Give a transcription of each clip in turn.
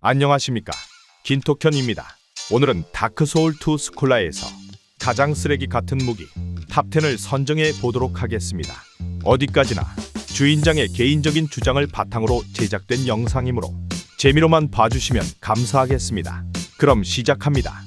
안녕하십니까 긴토현입니다. 오늘은 다크소울2 스콜라에서 가장 쓰레기 같은 무기 탑10을 선정해 보도록 하겠습니다. 어디까지나 주인장의 개인적인 주장을 바탕으로 제작된 영상이므로 재미로만 봐주시면 감사하겠습니다. 그럼 시작합니다.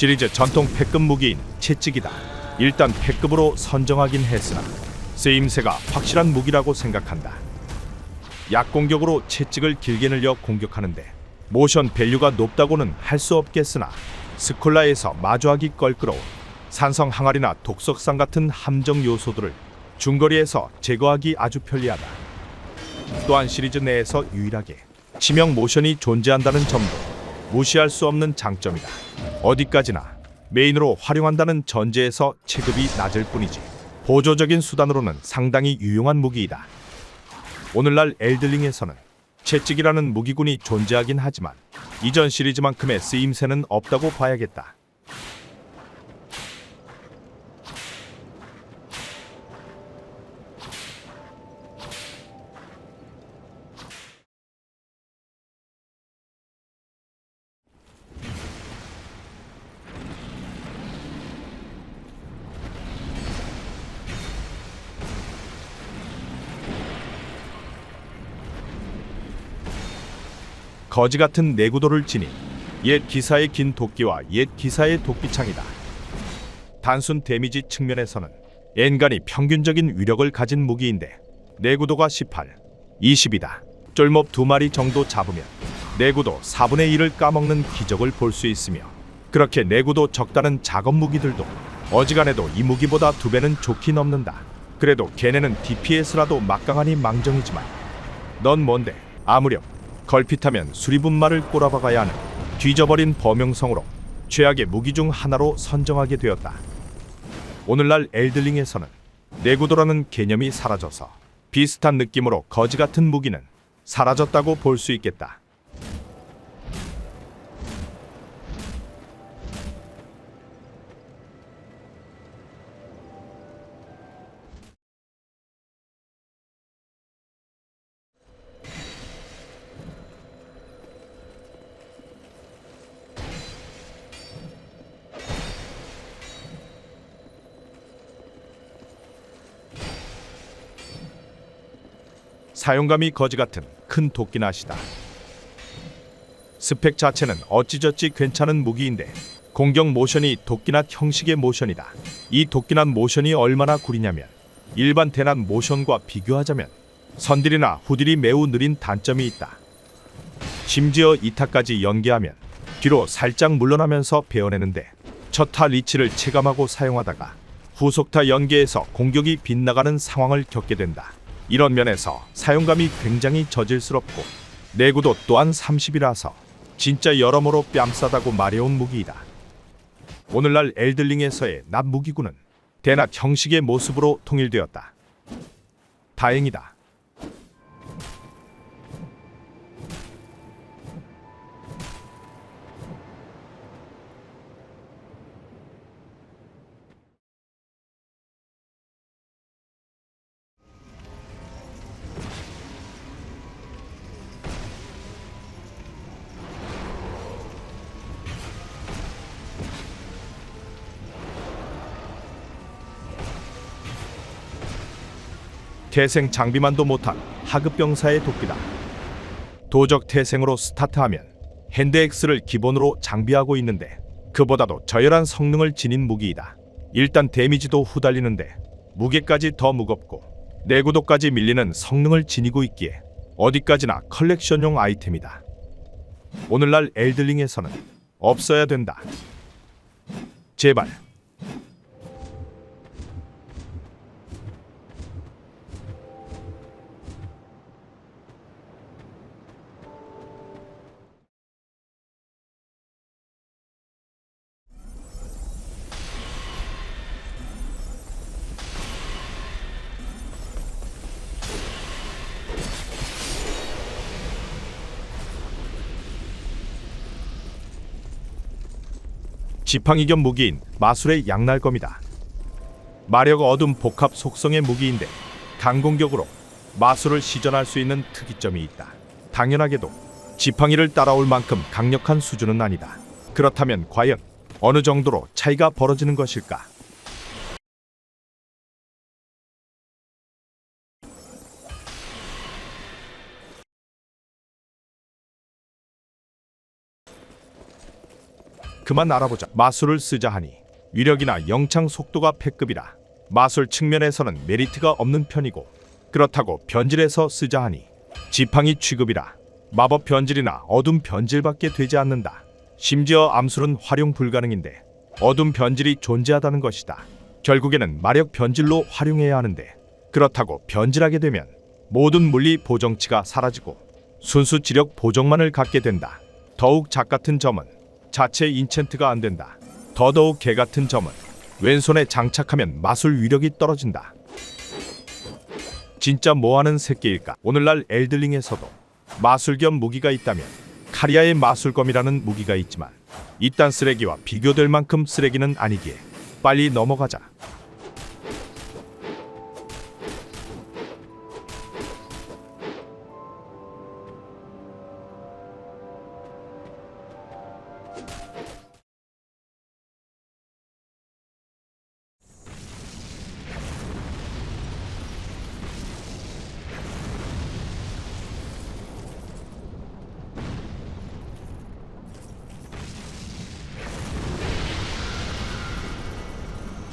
시리즈 전통 패급 무기인 채찍이다. 일단 패급으로 선정하긴 했으나 쓰임새가 확실한 무기라고 생각한다. 약공격으로 채찍을 길게 늘려 공격하는데 모션 밸류가 높다고는 할 수 없겠으나 스콜라에서 마주하기 껄끄러운 산성 항아리나 독석상 같은 함정 요소들을 중거리에서 제거하기 아주 편리하다. 또한 시리즈 내에서 유일하게 치명 모션이 존재한다는 점도 무시할 수 없는 장점이다. 어디까지나 메인으로 활용한다는 전제에서 체급이 낮을 뿐이지 보조적인 수단으로는 상당히 유용한 무기이다. 오늘날 엘들링에서는 채찍이라는 무기군이 존재하긴 하지만 이전 시리즈만큼의 쓰임새는 없다고 봐야겠다. 거지 같은 내구도를 지닌 옛 기사의 긴 도끼와 옛 기사의 도끼창이다. 단순 데미지 측면에서는 엔간이 평균적인 위력을 가진 무기인데 내구도가 18, 20이다. 쫄몹 두 마리 정도 잡으면 내구도 4분의 1을 까먹는 기적을 볼 수 있으며 그렇게 내구도 적다는 작업 무기들도 어지간해도 이 무기보다 두 배는 좋긴 없는다. 그래도 걔네는 DPS라도 막강하니 망정이지만 넌 뭔데 아무렴 걸핏하면 수리분말을 꼬라박아야 하는 뒤져버린 범용성으로 최악의 무기 중 하나로 선정하게 되었다. 오늘날 엘들링에서는 내구도라는 개념이 사라져서 비슷한 느낌으로 거지 같은 무기는 사라졌다고 볼 수 있겠다. 사용감이 거지 같은 큰 도끼낫이다. 스펙 자체는 어찌저찌 괜찮은 무기인데 공격 모션이 도끼낫 형식의 모션이다. 이 도끼낫 모션이 얼마나 구리냐면 일반 대낫 모션과 비교하자면 선딜이나 후딜이 매우 느린 단점이 있다. 심지어 이타까지 연계하면 뒤로 살짝 물러나면서 베어내는데 첫타 리치를 체감하고 사용하다가 후속타 연계에서 공격이 빗나가는 상황을 겪게 된다. 이런 면에서 사용감이 굉장히 저질스럽고 내구도 또한 30이라서 진짜 여러모로 뺨싸다고 말해온 무기이다. 오늘날 엘들링에서의 납 무기군은 대낮 형식의 모습으로 통일되었다. 다행이다. 태생 장비만도 못한 하급 병사의 도끼다. 도적 태생으로 스타트하면 핸드엑스를 기본으로 장비하고 있는데 그보다도 저열한 성능을 지닌 무기이다. 일단 데미지도 후달리는데 무게까지 더 무겁고 내구도까지 밀리는 성능을 지니고 있기에 어디까지나 컬렉션용 아이템이다. 오늘날 엘들링에서는 없어야 된다. 제발 지팡이 겸 무기인 마술의 양날검이다. 마력 어둠 복합 속성의 무기인데 강공격으로 마술을 시전할 수 있는 특이점이 있다. 당연하게도 지팡이를 따라올 만큼 강력한 수준은 아니다. 그렇다면 과연 어느 정도로 차이가 벌어지는 것일까? 그만 알아보자. 마술을 쓰자 하니 위력이나 영창 속도가 패급이라 마술 측면에서는 메리트가 없는 편이고 그렇다고 변질해서 쓰자 하니 지팡이 취급이라 마법 변질이나 어둠 변질밖에 되지 않는다. 심지어 암술은 활용 불가능인데 어둠 변질이 존재하다는 것이다. 결국에는 마력 변질로 활용해야 하는데 그렇다고 변질하게 되면 모든 물리 보정치가 사라지고 순수 지력 보정만을 갖게 된다. 더욱 작 같은 점은 자체 인챈트가 안 된다. 더더욱 개 같은 점은 왼손에 장착하면 마술 위력이 떨어진다. 진짜 뭐하는 새끼일까? 오늘날 엘들링에서도 마술 겸 무기가 있다면 카리아의 마술검이라는 무기가 있지만 이딴 쓰레기와 비교될 만큼 쓰레기는 아니기에 빨리 넘어가자.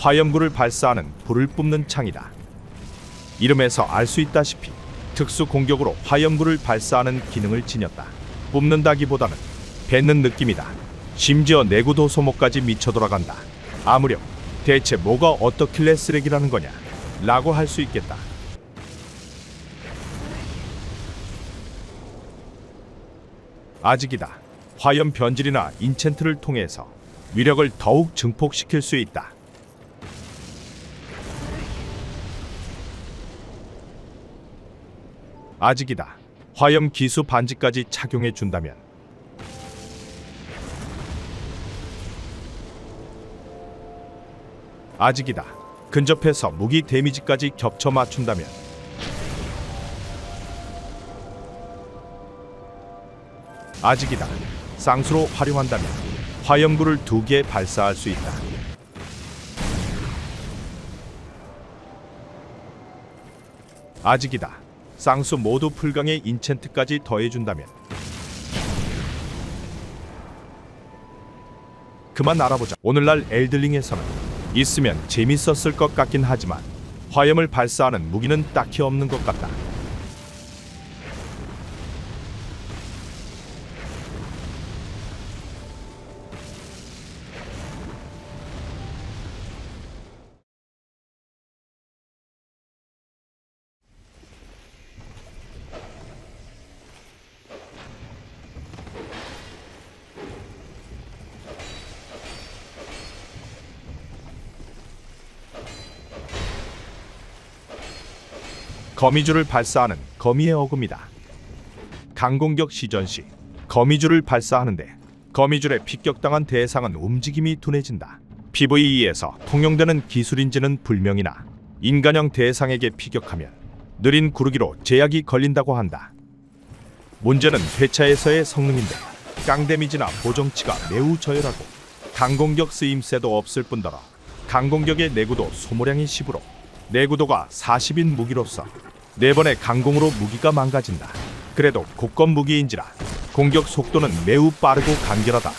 화염구를 발사하는 불을 뿜는 창이다. 이름에서 알 수 있다시피 특수 공격으로 화염구를 발사하는 기능을 지녔다. 뿜는다기보다는 뱉는 느낌이다. 심지어 내구도 소모까지 미쳐 돌아간다. 아무렴 대체 뭐가 어떻길래 쓰레기라는 거냐? 라고 할 수 있겠다. 아직이다. 화염 변질이나 인챈트를 통해서 위력을 더욱 증폭시킬 수 있다. 아직이다. 화염 기수 반지까지 착용해 준다면 아직이다. 근접해서 무기 데미지까지 겹쳐 맞춘다면 아직이다. 쌍수로 활용한다면 화염구를 두 개 발사할 수 있다. 아직이다. 쌍수 모두 풀강의 인챈트까지 더해준다면 그만 알아보자. 오늘날 엘들링에서는 있으면 재밌었을 것 같긴 하지만 화염을 발사하는 무기는 딱히 없는 것 같다. 거미줄을 발사하는 거미의 어금이다. 강공격 시전 시 거미줄을 발사하는데 거미줄에 피격당한 대상은 움직임이 둔해진다. PVE에서 통용되는 기술인지는 불명이나 인간형 대상에게 피격하면 느린 구르기로 제약이 걸린다고 한다. 문제는 회차에서의 성능인데 깡 데미지나 보정치가 매우 저열하고 강공격 쓰임새도 없을 뿐더러 강공격의 내구도 소모량이 10으로 내구도가 40인 무기로서 네 번의 강공으로 무기가 망가진다. 그래도 곡건 무기인지라 공격 속도는 매우 빠르고 간결하다.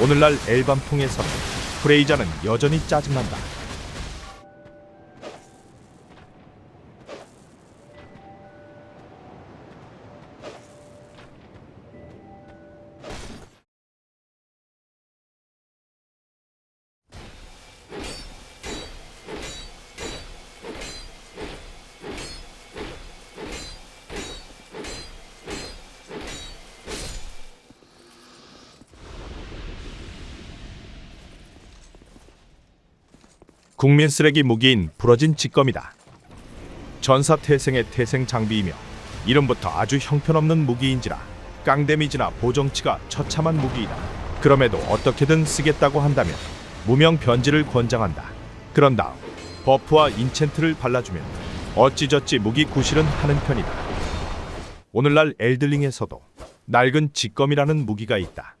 오늘날 엘반풍에서는 프레이자는 여전히 짜증난다. 국민 쓰레기 무기인 부러진 직검이다. 전사 태생의 태생 장비이며 이름부터 아주 형편없는 무기인지라 깡 데미지나 보정치가 처참한 무기이다. 그럼에도 어떻게든 쓰겠다고 한다면 무명 변질을 권장한다. 그런 다음 버프와 인챈트를 발라주면 어찌저찌 무기 구실은 하는 편이다. 오늘날 엘들링에서도 낡은 직검이라는 무기가 있다.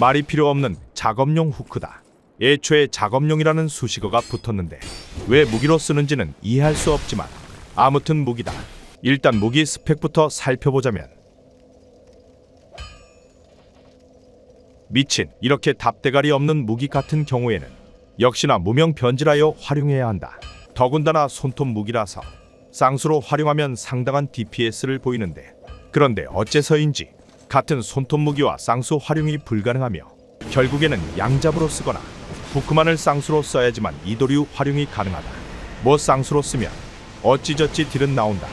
말이 필요 없는 작업용 후크다. 애초에 작업용이라는 수식어가 붙었는데 왜 무기로 쓰는지는 이해할 수 없지만 아무튼 무기다. 일단 무기 스펙부터 살펴보자면 미친 이렇게 답대가리 없는 무기 같은 경우에는 역시나 무명 변질하여 활용해야 한다. 더군다나 손톱 무기라서 쌍수로 활용하면 상당한 DPS를 보이는데 그런데 어째서인지 같은 손톱 무기와 쌍수 활용이 불가능하며 결국에는 양잡으로 쓰거나 부크만을 쌍수로 써야지만 이도류 활용이 가능하다. 뭐 쌍수로 쓰면 어찌저찌 딜은 나온다.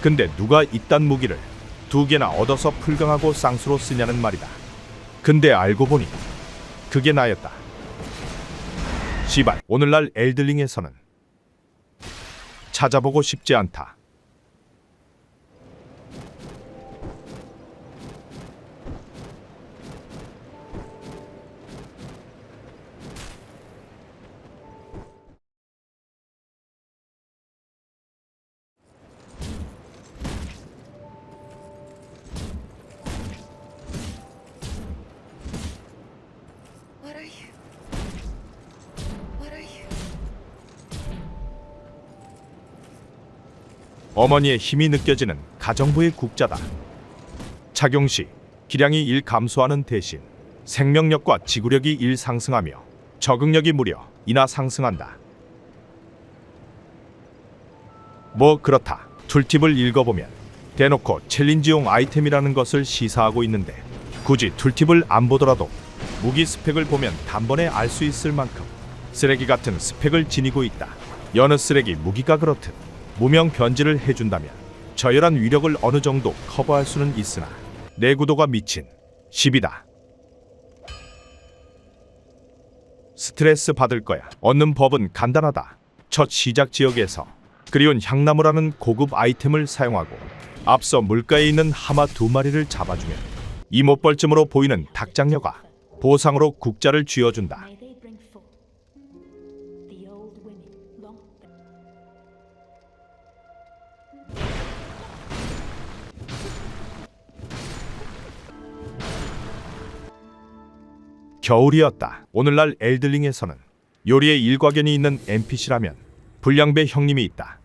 근데 누가 이딴 무기를 두 개나 얻어서 풀강하고 쌍수로 쓰냐는 말이다. 근데 알고 보니 그게 나였다. 시발 오늘날 엘들링에서는 찾아보고 싶지 않다. 어머니의 힘이 느껴지는 가정부의 국자다. 착용 시 기량이 1 감소하는 대신 생명력과 지구력이 1 상승하며 적응력이 무려 이나 상승한다. 뭐 그렇다. 툴팁을 읽어보면 대놓고 챌린지용 아이템이라는 것을 시사하고 있는데 굳이 툴팁을 안 보더라도 무기 스펙을 보면 단번에 알 수 있을 만큼 쓰레기 같은 스펙을 지니고 있다. 여느 쓰레기 무기가 그렇듯 무명 변질을 해준다면 저열한 위력을 어느 정도 커버할 수는 있으나 내구도가 미친 10이다. 스트레스 받을 거야. 얻는 법은 간단하다. 첫 시작 지역에서 그리운 향나무라는 고급 아이템을 사용하고 앞서 물가에 있는 하마 두 마리를 잡아주면 이못벌쯤으로 보이는 닭장녀가 보상으로 국자를 쥐어준다. 겨울이었다. 오늘날 엘들링에서는 요리에 일과견이 있는 NPC라면 불량배 형님이 있다.